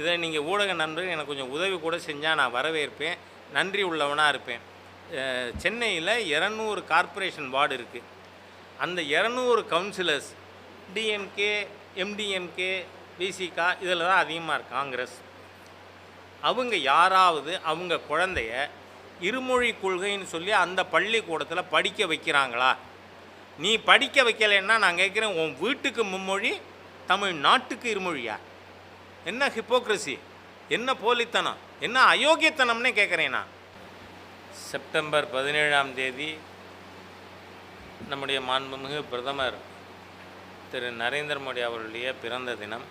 இதை நீங்கள் ஊடக நண்பர்கள் எனக்கு கொஞ்சம் உதவி கூட செஞ்சால் நான் வரவேற்பேன். நன்றி உள்ளவனாக இருப்பேன். சென்னையில் இரநூறு கார்ப்பரேஷன் வார்டு இருக்குது அந்த இரநூறு கவுன்சிலர்ஸ் டிஎம்கே எம்டிஎம்கே பிசிகா இதில் தான் அதிகமாக இருக்கு காங்கிரஸ். அவங்க யாராவது அவங்க குழந்தைய இருமொழி கொள்கைன்னு சொல்லி அந்த பள்ளிக்கூடத்தில் படிக்க வைக்கிறாங்களா? நீ படிக்க வைக்கலைன்னா நான் கேட்குறேன் உன் வீட்டுக்கு மும்மொழி தமிழ் நாட்டுக்கு இருமொழியா? என்ன ஹிப்போக்ரஸி என்ன போலித்தனம்? என்ன அயோக்கியத்தனம்னே கேட்குறேன் நான். செப்டம்பர் பதினேழாம் தேதி நம்முடைய மாண்புமிகு பிரதமர் திரு நரேந்திர மோடி அவர்களுடைய பிறந்த தினம்.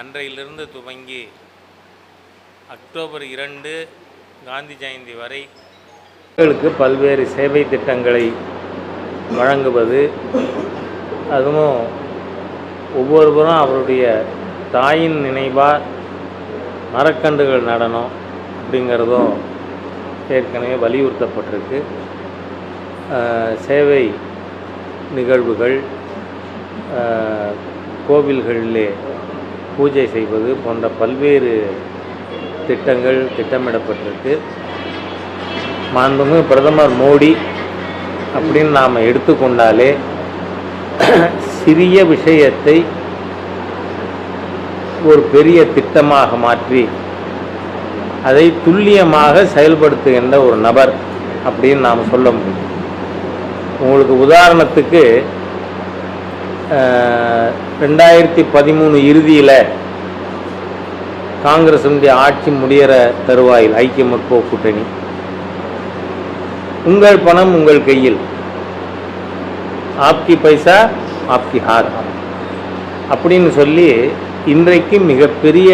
அன்றையிலிருந்து துவங்கி அக்டோபர் இரண்டு காந்தி ஜெயந்தி வரை மக்களுக்கு பல்வேறு சேவை திட்டங்களை வழங்குவது அதுவும் ஒவ்வொருவரும் அவருடைய தாயின் நினைவாக மரக்கன்றுகள் நடனம் அப்படிங்கிறதும் ஏற்கனவே வலியுறுத்தப்பட்டிருக்கு. சேவை நிகழ்வுகள் கோவில்களிலே பூஜை செய்வது போன்ற பல்வேறு திட்டங்கள் திட்டமிடப்பட்டிருக்கு. மாண்புமிகு பிரதமர் மோடி அப்படின்னு நாம் எடுத்துக்கொண்டாலே சிறிய விஷயத்தை ஒரு பெரிய திட்டமாக மாற்றி அதை துல்லியமாக செயல்படுத்துகின்ற ஒரு நபர் அப்படின்னு நாம் சொல்ல முடியும். உங்களுக்கு உதாரணத்துக்கு ரெண்டாயிரத்தி பதிமூணு இறுதியில் காங்கிரஸினுடைய ஆட்சி முடிகிற தருவாயில் ஐக்கிய முற்போக்கு கூட்டணி. உங்கள் பணம் உங்கள் கையில். ஆப்கி பைசா ஆப்கி ஹார். அப்படின்னு சொல்லி இன்றைக்கு மிகப்பெரிய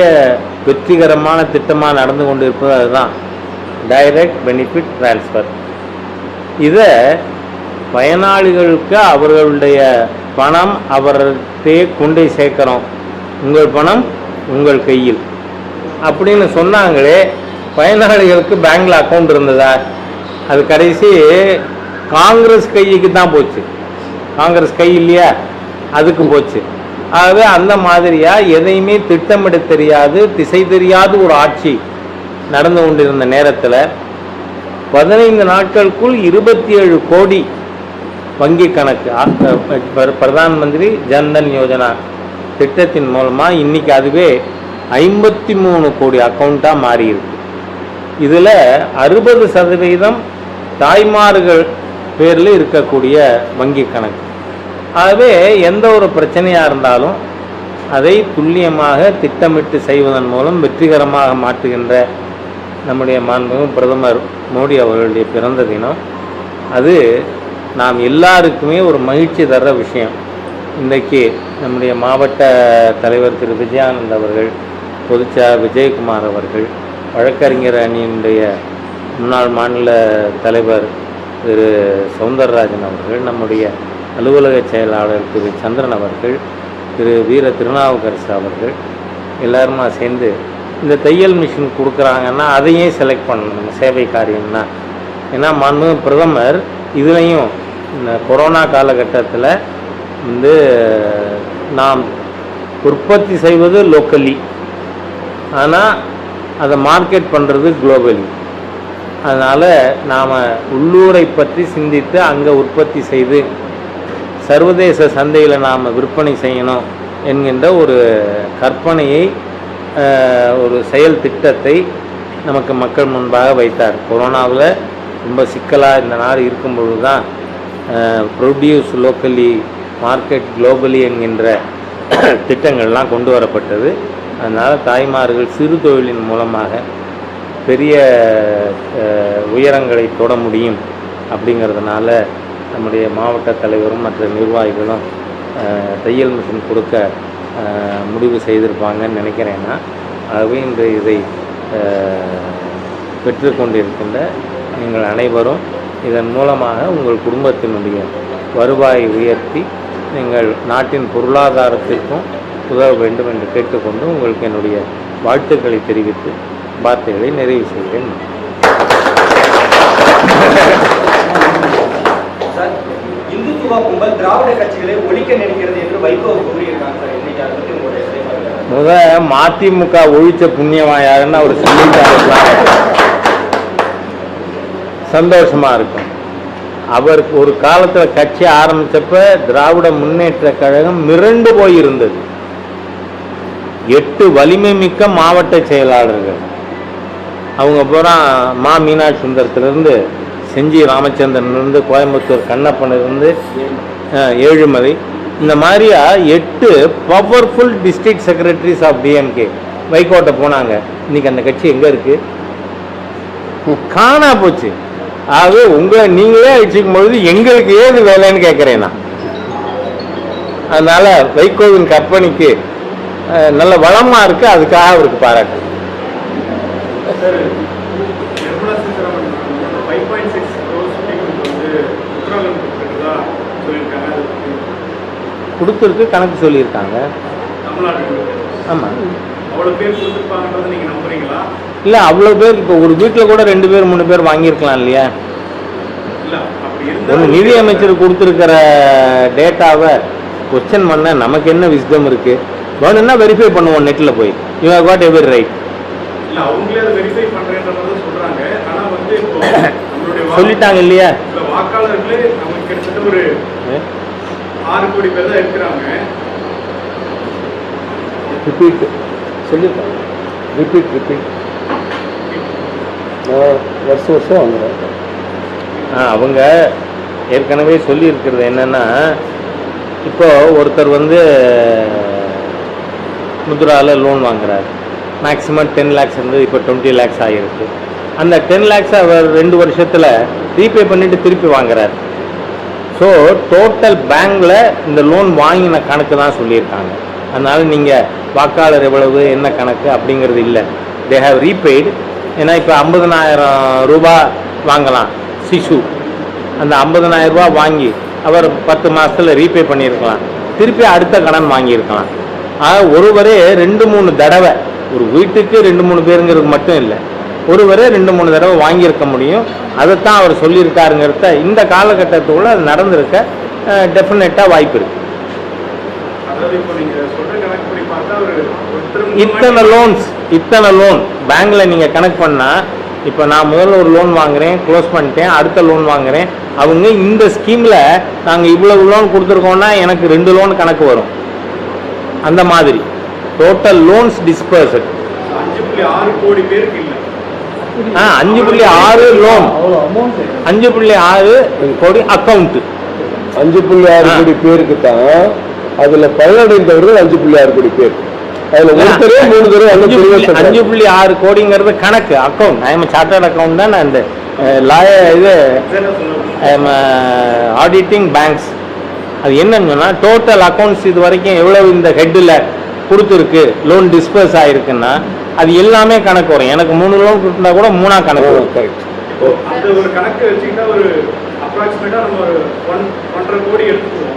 வெற்றிகரமான திட்டமாக நடந்து கொண்டு இருப்பது அதுதான். டைரக்ட் பெனிஃபிட் ட்ரான்ஸ்ஃபர் இதை பயனாளிகளுக்கு அவர்களுடைய பணம் அவர்கிட்டே கொண்டு சேர்க்குறோம். உங்கள் பணம் உங்கள் கையில். அப்படின்னு சொன்னாங்களே பயனாளிகளுக்கு பேங்கில் அக்கௌண்ட் இருந்ததா? அது கடைசி காங்கிரஸ் கைக்கு தான் போச்சு. காங்கிரஸ் கை இல்லையா? அதுக்கு போச்சு. ஆகவே அந்த மாதிரியாக எதையுமே திட்டமிட தெரியாது திசை தெரியாது ஒரு ஆட்சி நடந்து கொண்டிருந்த நேரத்தில் பதினைந்து நாட்களுக்குள் இருபத்தி ஏழு கோடி வங்கி கணக்கு பிரதான் மந்திரி ஜன்தன் யோஜனா திட்டத்தின் மூலமாக இன்னைக்கு அதுவே ஐம்பத்தி மூணு கோடி அக்கௌண்ட்டாக மாறியிருக்கு இதில் அறுபது சதவீதம் தாய்மார்கள் பேரில் இருக்கக்கூடிய வங்கி கணக்கு. ஆகவே எந்த ஒரு பிரச்சனையாக இருந்தாலும் அதை துல்லியமாக திட்டமிட்டு செய்வதன் மூலம் வெற்றிகரமாக மாற்றுகின்ற நம்முடைய மாண்புமிகு பிரதமர் மோடி அவர்களுடைய பிறந்த தினம். அது நாம் எல்லாருக்குமே ஒரு மகிழ்ச்சி தர்ற விஷயம். இன்றைக்கு நம்முடைய மாவட்ட தலைவர் திரு. விஜயானந்த் அவர்கள் பொதுச்சா விஜயகுமார் அவர்கள் வழக்கறிஞர் அணியினுடைய முன்னாள் மாநில தலைவர் திரு. சவுந்தரராஜன் அவர்கள் நம்முடைய அலுவலக செயலாளர் திரு சந்திரன் அவர்கள் திரு வீர திருநாவுக்கரசு அவர்கள் எல்லாருமா சேர்ந்து இந்த தையல் மிஷின் கொடுக்குறாங்கன்னா அதையும் செலக்ட் பண்ணணும். சேவை காரியம்னா. ஏன்னா மனு பிரதமர் இதுலேயும் இந்த கொரோனா காலகட்டத்தில் வந்து நாம் உற்பத்தி செய்வது லோக்கலி ஆனால் அதை மார்க்கெட் பண்ணுறது குளோபலி அதனால் நாம் உள்ளூரை பற்றி சிந்தித்து அங்கே உற்பத்தி செய்து சர்வதேச சந்தையில் நாம் விற்பனை செய்யணும் என்கின்ற ஒரு கற்பனையை ஒரு செயல் திட்டத்தை நமக்கு மக்கள் முன்பாக வைத்தார். கொரோனாவில் ரொம்ப சிக்கலாக இந்த நாடு இருக்கும் பொழுது தான் ப்ரொடியூஸ் லோக்கலி மார்க்கெட் குளோபலி என்கின்ற திட்டங்கள்லாம் கொண்டு வரப்பட்டது. அதனால் தாய்மார்கள் சிறு தொழிலின் மூலமாக பெரிய உயரங்களை தொட முடியும் அப்படிங்கிறதுனால நம்முடைய மாவட்ட தலைவரும் மற்ற நிர்வாகிகளும் தையல் மிஷின் கொடுக்க முடிவு செய்திருப்பாங்கன்னு நினைக்கிறேன்னா ஆகவே இன்று இதை பெற்றுக்கொண்டிருக்கின்ற நீங்கள் அனைவரும் இதன் மூலமாக உங்கள் குடும்பத்தினுடைய வருவாயை உயர்த்தி நீங்கள் நாட்டின் பொருளாதாரத்திற்கும் உதவ வேண்டும் என்று கேட்டுக்கொண்டு உங்களுக்கு என்னுடைய வாழ்த்துக்களை தெரிவித்து வார்த்தைகளை நிறைவு செய்கிறேன். திமுக கும்பல் திராவிட கட்சிகளை ஒழிக்க நினைக்கிறது என்று வைகோ கூறியிருக்காங்க முத மதிமுக ஒழிச்ச புண்ணியமா யாருன்னு அவர் சொல்லிட்டாருன்னா சந்தோஷமா இருக்கும். அவர் ஒரு காலத்துல கட்சி ஆரம்பிச்சப்ப திராவிட முன்னேற்ற கழகம் மிரண்டு போயிருந்தது. எட்டு வலிமை மிக்க மாவட்ட செயலாளர்கள். அவங்க பூரா மா மீனாட்சி சுந்தரத்திலிருந்து செஞ்சி ராமச்சந்திரன்லேருந்து கோயம்புத்தூர் கண்ணப்பனிலிருந்து ஏழுமலை. இந்த மாதிரியா எட்டு powerful district secretaries of DMK வைகோட்டை போனாங்க. இன்னைக்கு அந்த கட்சி எங்கே இருக்கு? காணா போச்சு. ஆகவே உங்களை நீங்களே அழிச்சிக்கும் பொழுது எங்களுக்கு ஏது வேலைன்னு கேட்குறேன் நான். அதனால வைகோவின் கற்பனைக்கு நல்ல வளமா இருக்கு அதுக்காக அவருக்கு பாராட்டு. கொடுத்துருக்கு கணக்கு சொல்லியிருக்காங்க. ஆமாம் இல்லை அவ்வளோ பேர் இப்போ ஒரு வீட்டில் கூட ரெண்டு பேர் மூணு பேர் வாங்கியிருக்கலாம் இல்லையா? இருந்தால் நிதி அமைச்சர் கொடுத்துருக்கிற டேட்டாவை கொஸ்டின் பண்ண நமக்கு என்ன விஸ்டம் இருக்கு? வேணும்னா வெரிஃபை பண்ணுவோம் நெட்டில் போய். You have got every right சொல்லிட்டாங்க இல்லையா இல்ல, வாக்காளர்களே நமக்கு கிட்டத்தட்ட ஒரு ஆறு கோடி பேர் தான் இருக்கிறாங்க ரிப்பீட் சொல்லியிருக்காங்க ரிப்பீட் ரிப்பீட் வருஷம் வருஷம் வந்துடுறேன் ஆ, அவங்க ஏற்கனவே சொல்லியிருக்கிறது என்னன்னா இப்போ ஒருத்தர் வந்து முத்ரால லோன் வாங்குறாரு. மேக்ஸிமம் டென் லேக்ஸ் இருந்து இப்போ டுவெண்ட்டி லேக்ஸ் ஆகிருக்கு. அந்த டென் லேக்ஸ் அவர் ரெண்டு வருஷத்தில் ரீபே பண்ணிட்டு திருப்பி வாங்குறாரு. ஸோ டோட்டல் பேங்கில் இந்த லோன் வாங்கின கணக்கு தான் சொல்லியிருக்காங்க. அதனால் நீங்கள் வாக்காளர் எவ்வளவு என்ன கணக்கு அப்படிங்கிறது இல்லை. தே ஹாவ் ரீபெய்டு ஏன்னா இப்போ ஐம்பதனாயிரம் ரூபா வாங்கலாம் சிசு. அந்த ஐம்பதனாயிரம் ரூபா வாங்கி அவர் பத்து மாதத்தில் ரீபே பண்ணியிருக்கலாம். திருப்பி அடுத்த கடன் வாங்கியிருக்கலாம். ஆக ஒருவரே ரெண்டு மூணு தடவை ஒரு வீட்டுக்கு ரெண்டு மூணு பேருங்கிறது மட்டும் இல்லை. ஒருவரே ரெண்டு மூணு தடவை வாங்கியிருக்க முடியும். அதைத்தான் அவர் சொல்லியிருக்காருங்கிறத இந்த காலகட்டத்துக்குள்ள அது நடந்திருக்க டெஃபினட்டாக வாய்ப்பு இருக்கு. அதாவது இப்போ நீங்கள் சொல்கிற கணக்குப்படி பார்த்தா ஒரு ஒருத்தர் இத்தனை லோன்ஸ் இத்தனை லோன் பேங்க்ல நீங்க கணக்கு பண்ணா இப்போ நான் முதல்ல ஒரு லோன் வாங்குறேன் க்ளோஸ் பண்ணிட்டேன் அடுத்த லோன் வாங்குறேன். அவங்க இந்த ஸ்கீம்ல நாங்க இவ்வளவு லோன் கொடுத்துருக்கோம்னா எனக்கு ரெண்டு லோன் கணக்கு வரும். அந்த மாதிரி. டோட்டல் லோன்ஸ் டிஸ்பர்ஸ்ட் அஞ்சு புள்ளி ஆறு கோடி பேருக்கு அஞ்சு புள்ளி ஆறு லோன். அஞ்சு புள்ளி ஆறு கோடி அக்கௌண்ட் அஞ்சு புள்ளி ஆறு. கோடி பேருக்கு தான் அதுல பயனடைந்தவர்கள் அஞ்சு புள்ளி ஆறு கோடி பேர். அஞ்சு புள்ளி- ஆறு கோடிங்கிறது கணக்கு அக்கௌண்ட் எம் சார்ட்டர்ட் அக்கௌண்ட் தான் நான் இந்த லாய இது ஆடிட்டிங் பேங்க்ஸ் அது என்னன்னு சொன்னா டோட்டல் அக்கௌண்ட்ஸ் இது வரைக்கும் எவ்வளவு இந்த ஹெட்டில் கொடுத்துருக்கு லோன் டிஸ்பர்ஸ் ஆயிருக்குன்னா அது எல்லாமே கணக்கு வரும். எனக்கு மூணு லோன் கொடுத்தா கூட மூணா கணக்கு வரும். கரெக்ட் இப்போ அந்த ஒரு கணக்கு வச்சுக்கிட்டா ஒரு அப்ராக்சிமேட்டா நம்ம ஒரு ஒன் ஒன்றரை கோடி எடுத்துக்குவோம்.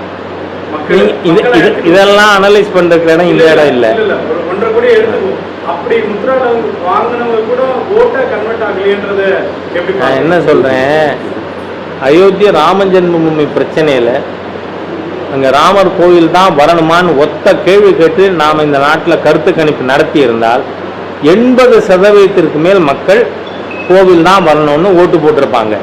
மக்கள் நீங்க இது மக்களை இது எடுத்துக்குவோம். இதெல்லாம் அனலைஸ் பண்றதுக்கு இடம் இந்த இடம் இல்லை இல்ல. ஒரு ஒன்றரை கோடி எடுத்துக்குவோம். அப்படி முத்ரால வாங்கினவங்க கூட ஓட்டா கன்வெர்ட் ஆகலையன்றத எப்படி நான் என்ன சொல்றேன்? அயோத்திய ராம ஜென்மபூமி பிரச்சனையில அங்க ராமர் கோவில் தான் வரணுமான்னு ஒத்த கேள்வி கேட்டு நாம இந்த நாட்டில் கருத்து கணிப்பு நடத்தி இருந்தால் எண்பது சதவீதத்திற்கு மேல் மக்கள் கோவில் தான் வரணும்னு ஓட்டு போட்டிருப்பாங்க.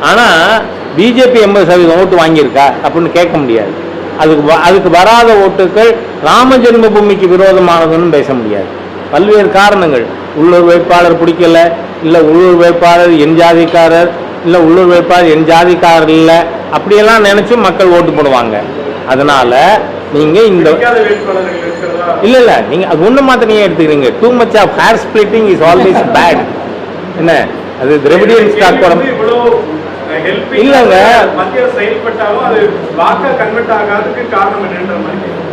ஆனால் பிஜேபி எண்பது சதவீதம் ஓட்டு வாங்கியிருக்கா? அப்படின்னு கேட்க முடியாது. அதுக்கு வ- அதுக்கு வராத ஓட்டுகள் ராம ஜென்மபூமிக்கு விரோதமானதுன்னு பேச முடியாது. பல்வேறு காரணங்கள். உள்ளூர் வேட்பாளர் பிடிக்கல இல்லை உள்ளூர் வேட்பாளர் என் ஜாதிக்காரர் இல்லை உள்ளூர் வேட்பாளர் என் ஜாதிக்காரர் இல்லை அப்படியெல்லாம் நினச்சி மக்கள் ஓட்டு போடுவாங்க. அதனால் நீங்க இந்த இல்ல இல்ல. நீங்க அது மாத்திரம் நீங்க எடுத்துக்கிறீங்க? Too much of hair splitting is always bad என்ன? அது திரவிடியன் ஸ்டாக் படம் இல்லங்க.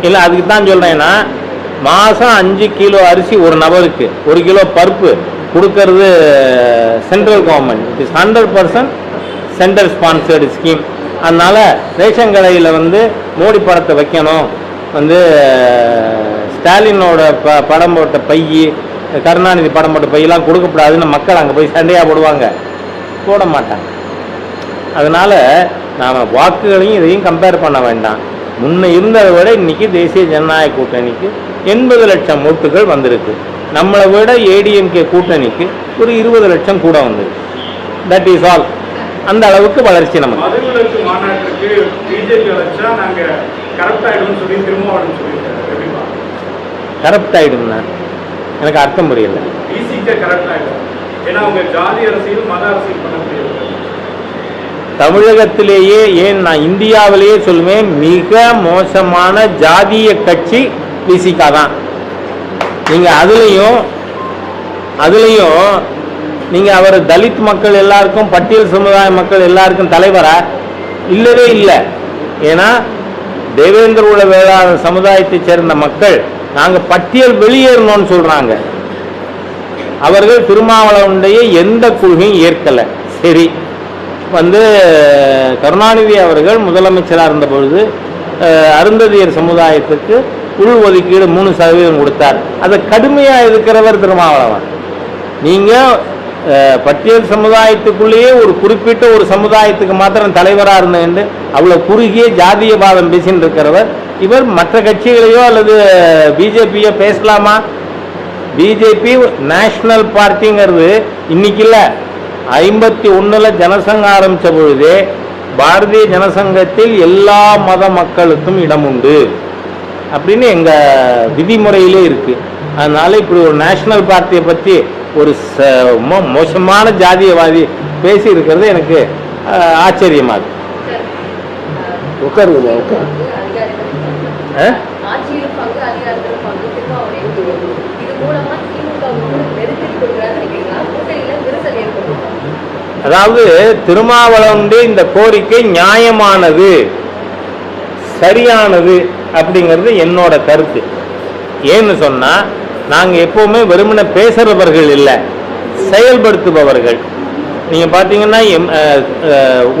இல்லை அதுக்கு தான் சொல்கிறேன்னா மாதம் அஞ்சு கிலோ அரிசி ஒரு நபருக்கு ஒரு கிலோ பருப்பு கொடுக்கறது central government it is hundred percent central sponsored scheme அதனால் ரேஷன் கடையில் வந்து மோடி படத்தை வைக்கணும். வந்து ஸ்டாலினோட ப படம் போட்ட பை கருணாநிதி படம் போட்ட பையெல்லாம் கொடுக்கக்கூடாதுன்னு மக்கள் அங்கே போய் சண்டையாக போடுவாங்க. போட மாட்டாங்க. அதனால் நாம் வாக்குகளையும் இதையும் கம்பேர் பண்ண வேண்டாம். முன்ன இருந்ததை விட இன்றைக்கி தேசிய ஜனநாயக கூட்டணிக்கு எண்பது லட்சம் ஓட்டுகள் வந்திருக்கு. நம்மளை விட ஏடிஎம்கே கூட்டணிக்கு ஒரு இருபது லட்சம் கூட வந்திருக்கு. தட் இஸ் ஆல் அந்த அளவுக்கு வளர்ச்சி நமக்கு. பிஜேபி அழைச்சா நாங்க கரெக்ட் ஆயிடும்னு சொல்லி திருமாவளவன் சொல்லியிருக்காரு. கரப்ட் ஆயிடும்னா? எனக்கு அர்த்தம் புரியல. பிசிக்கு கரெக்ட் ஆயிடும். ஏன்னா அவங்க ஜாதி அரசியல் மத அரசியல் பண்ண முடியாது. தமிழகத்திலேயே ஏன் நான் இந்தியாவிலேயே சொல்லுவேன் மிக மோசமான ஜாதிய கட்சி விசிகா தான். நீங்க அதுலயும் அதுலயும் நீங்க அவர் தலித் மக்கள் எல்லாருக்கும் பட்டியல் சமுதாய மக்கள் எல்லாருக்கும் தலைவரா? இல்லவே இல்லை. ஏன்னா தேவேந்திர உல வேளாளர் சமுதாயத்தைச் சேர்ந்த மக்கள் நாங்கள் பட்டியல் வெளியேறணும்னு சொல்றாங்க. அவர்கள் திருமாவளவனுடைய எந்த குழுவையும் ஏற்கலை. சரி. வந்து கருணாநிதி அவர்கள் முதலமைச்சராக இருந்த பொழுது அருந்ததியர் சமுதாயத்துக்கு உள் ஒதுக்கீடு மூணு சதவீதம் கொடுத்தார். அதை கடுமையாக இருக்கிறவர் திருமாவளவன். நீங்கள் பட்டியல் சமுதாயத்துக்குள்ளேயே ஒரு குறிப்பிட்ட ஒரு சமுதாயத்துக்கு மாத்திரம் தலைவராக இருந்தேன் அவ்வளோ குறுகிய ஜாதியவாதம் பேசின்னு இருக்கிறவர். இவர் மற்ற கட்சிகளையோ அல்லது பிஜேபியோ பேசலாமா? பிஜேபி நேஷனல் பார்ட்டிங்கிறது இன்னைக்கு இல்லை. ஐம்பத்தி ஒன்றில் ஜனசங்கம் ஆரம்பித்த பொழுதே பாரதிய ஜனசங்கத்தில் எல்லா மத மக்களுக்கும் இடம் உண்டு அப்படின்னு எங்கள் விதிமுறையிலே இருக்குது அதனால் இப்படி ஒரு நேஷனல் பார்ட்டியை பற்றி ஒரு மோசமான ஜாதியவாதி பேசி இருக்கிறது எனக்கு அஹ், ஆச்சரியமா இருக்கு. உட்காருங்கம்மா உட்காரு. அதாவது திருமாவளவனுடைய இந்த கோரிக்கை நியாயமானது சரியானது அப்படிங்கிறது என்னோட கருத்து. ஏன்னு சொன்னா நாங்கள் எப்போவுமே வெறுமனை பேசுகிறவர்கள் இல்லை செயல்படுத்துபவர்கள். நீங்கள் பார்த்தீங்கன்னா எம்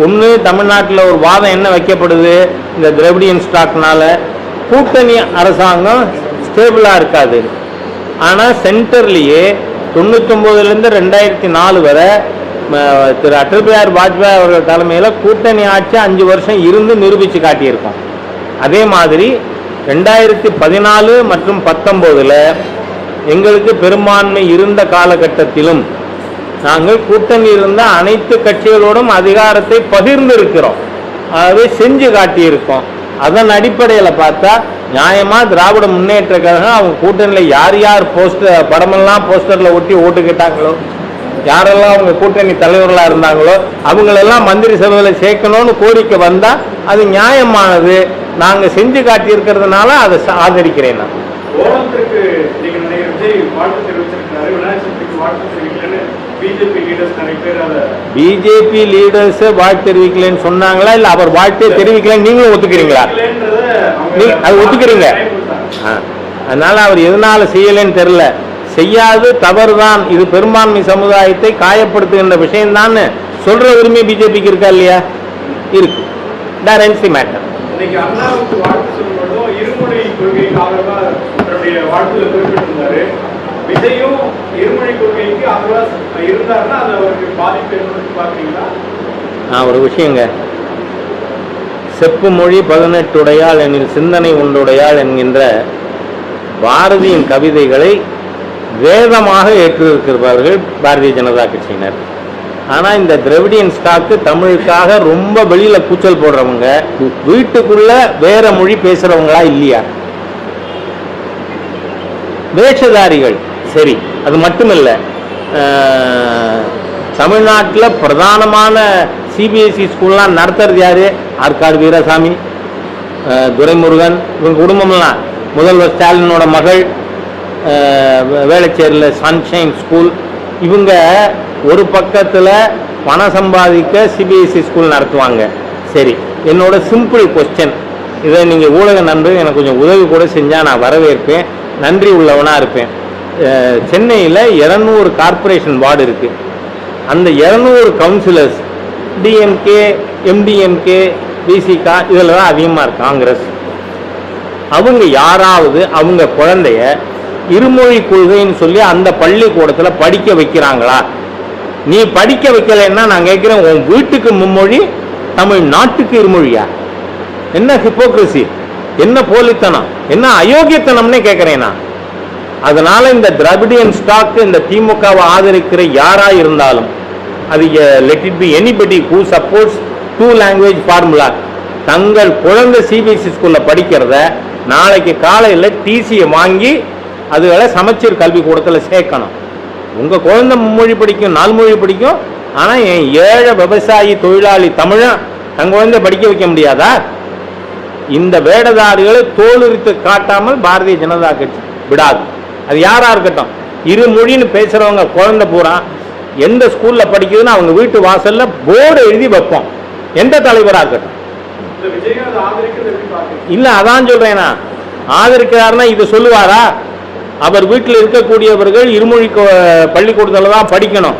ஒன்று தமிழ்நாட்டில் ஒரு வாதம் என்ன வைக்கப்படுது? இந்த திரவிடியன் ஸ்டாக்னால கூட்டணி அரசாங்கம் ஸ்டேபிளாக இருக்காது. ஆனால் சென்டர்லேயே தொண்ணூத்தொம்போதுலேருந்து ரெண்டாயிரத்தி நாலு வரை திரு அட்டல் பிஹாரி வாஜ்பாய் அவர்கள் தலைமையில் கூட்டணி ஆட்சி அஞ்சு வருஷம் இருந்து நிரூபித்து காட்டியிருக்கோம். அதே மாதிரி ரெண்டாயிரத்தி பதினாலு மற்றும் பத்தொம்போதில் எங்களுக்கு பெரும்பான்மை இருந்த காலகட்டத்திலும் நாங்கள் கூட்டணி இருந்த அனைத்து கட்சிகளோடும் அதிகாரத்தை பகிர்ந்திருக்கிறோம். அதாவது செஞ்சு காட்டியிருக்கோம். அதன் அடிப்படையில் பார்த்தா நியாயமாக திராவிட முன்னேற்ற கழகம் அவங்க கூட்டணியில் யார் யார் போஸ்டர் படமெல்லாம் போஸ்டரில் ஒட்டி ஓட்டு கேட்டாங்களோ யாரெல்லாம் அவங்க கூட்டணி தலைவர்களாக இருந்தாங்களோ அவங்களெல்லாம் மந்திரி சபையில் சேர்க்கணும்னு கோரிக்கை வந்தால் அது நியாயமானது. நாங்கள் செஞ்சு காட்டியிருக்கிறதுனால அதை ஆதரிக்கிறேன் நான். வாழ்த்து தெரிவிச்சிருக்காரு விநாயகர் சதுர்த்திக்கு வாழ்த்து தெரிவிக்கலன்னு பிஜேபி லீடர்ஸ் நிறைய பேர் அதை பிஜேபி லீடர்ஸ் வாழ்த்து தெரிவிக்கலன்னு சொன்னாங்களா? இல்லை அவர் வாழ்த்தே தெரிவிக்கலன்னு நீங்களும் ஒத்துக்கிறீங்களா? அது ஒத்துக்கிறீங்க? அதனால அவர் எதனால செய்யலைன்னு தெரியல. செய்யாது தவறுதான். இது பெரும்பான்மை சமுதாயத்தை காயப்படுத்துகின்ற விஷயம்தான் சொல்ற உரிமை பிஜேபிக்கு இருக்கா இல்லையா? இருக்கு. டேரன்சி மேட்டர் இன்னைக்கு அண்ணாவுக்கு வாழ்த்து சொல்லும்போதும் இருமொழி கொள்கைக்கு ஆதரவா தன்னுடைய விஜயும் இருமொழி கொள்கைக்கு ஆதரவா இருந்தாருன்னா அது அவருக்கு பாதிப்பு ஏற்படுத்தி பாக்குறீங்களா ஒரு விஷயங்க. செப்பு மொழி பதினெட்டுடையாள் எனில் சிந்தனை உண்டுடையாள் என்கின்ற பாரதியின் கவிதைகளை வேதமாக ஏற்றிருக்கிறார்கள் பாரதிய ஜனதா கட்சியினர். ஆனால் இந்த திரவிடியன் ஸ்டாக்கு தமிழுக்காக ரொம்ப வெளியில கூச்சல் போடுறவங்க வீட்டுக்குள்ள வேற மொழி பேசுறவங்களா இல்லையா? வேஷதாரிகள். சரி. அது மட்டுமில்லை தமிழ்நாட்டில் பிரதானமான சிபிஎஸ்சி ஸ்கூல்லாம் நடத்துறது யார்? ஆற்காடு வீரசாமி துரைமுருகன் இவங்க குடும்பம்லாம். முதல்வர் ஸ்டாலினோட மகள் வே- வேளச்சேரியில் சன்ஷைன் ஸ்கூல் இவங்க ஒரு பக்கத்தில் பணம் சம்பாதிக்க சிபிஎஸ்சி ஸ்கூல் நடத்துவாங்க. சரி என்னோட சிம்பிள் கொஸ்டின் இதை நீங்கள் ஊடக நண்பர்கள் எனக்கு கொஞ்சம் உதவி கூட செஞ்சால் நான் வரவேற்பேன். நன்றி உள்ளவனாக இருப்பேன். சென்னையில் இரநூறு கார்ப்பரேஷன் வார்டு இருக்குது அந்த இரநூறு கவுன்சிலர்ஸ் டிஎம்கே எம்டிஎம்கே பிசிகா இதில் தான் அதிகமாக இருக்கு காங்கிரஸ். அவங்க யாராவது அவங்க குழந்தைய இருமொழி கொள்கைன்னு சொல்லி அந்த பள்ளிக்கூடத்தில் படிக்க வைக்கிறாங்களா? நீ படிக்க வைக்கலைன்னா நான் கேட்குறேன் உன் வீட்டுக்கு மும்மொழி தமிழ் நாட்டுக்கு இருமொழியா? என்ன ஹிப்போக்ரசி என்ன போலித்தனம்? என்ன அயோக்கியத்தனம்னே கேட்குறேன் நான். அதனால இந்த திராவிடியன் ஸ்டாக் இந்த திமுகவை ஆதரிக்கிற யாரா இருந்தாலும் அது let it be anybody who supports two language formula தங்கள் குழந்தை சிபிஎஸ்சி ஸ்கூலில் படிக்கிறத நாளைக்கு காலையில் டிசியை வாங்கி அதுகளை சமச்சீர் கல்விக்கூடத்தில் சேர்க்கணும். உங்கள் குழந்தை மும்மொழி படிக்கும் நாலு மொழி படிக்கும் ஆனால் என் ஏழை விவசாயி தொழிலாளி தமிழன் தன் குழந்தை படிக்க வைக்க முடியாதா? இந்த வேடதாரிகளை தோலுரித்து காட்டாமல் பாரதிய ஜனதா கட்சி விடாது. அது யாரா இருக்கட்டும். இரு மொழின்னு பேசுறவங்க குழந்தை பூரா எந்த ஸ்கூல்ல படிக்குதுன்னு அவங்க வீட்டு வாசல்ல போர்டு எழுதி வைப்போம். எந்த தலைவரா இருக்கட்டும். இல்ல அதான் சொல்றேன் நான். ஆதரிக்கிறாருன்னா இது சொல்லுவாரா? அவர் வீட்டில் இருக்கக்கூடியவர்கள் இருமொழி பள்ளிக்கூடத்துல தான் படிக்கணும்.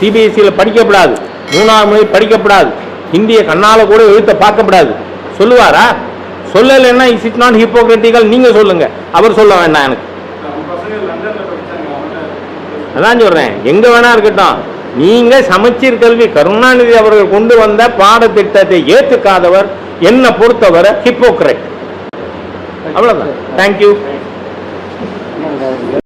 சிபிஎஸ்சியில் படிக்கப்படாது. மூணாவது மொழி படிக்கப்படாது. ஹிந்தியை கண்ணால கூட எழுத்த பார்க்கப்படாது. சொல்லுவாரா? சொல்லலைன்னா இஸ் இட் நாட் ஹிப்போக்ரட்டிக்கல் நீங்க சொல்லுங்க. அவர் சொல்ல வேண்டாம் எனக்கு நம்ம பசங்க லண்டன்ல படிச்சாங்க அவங்க அதான் சொல்கிறேன் எங்கே வேணா இருக்கட்டும். நீங்கள் சமச்சீர் கல்வி கருணாநிதி அவர்கள் கொண்டு வந்த பாடத்திட்டத்தை ஏற்றுக்காதவர் என்னை பொறுத்தவரை ஹிப்போக்ரட் அவ்வளோதான் தேங்க்யூ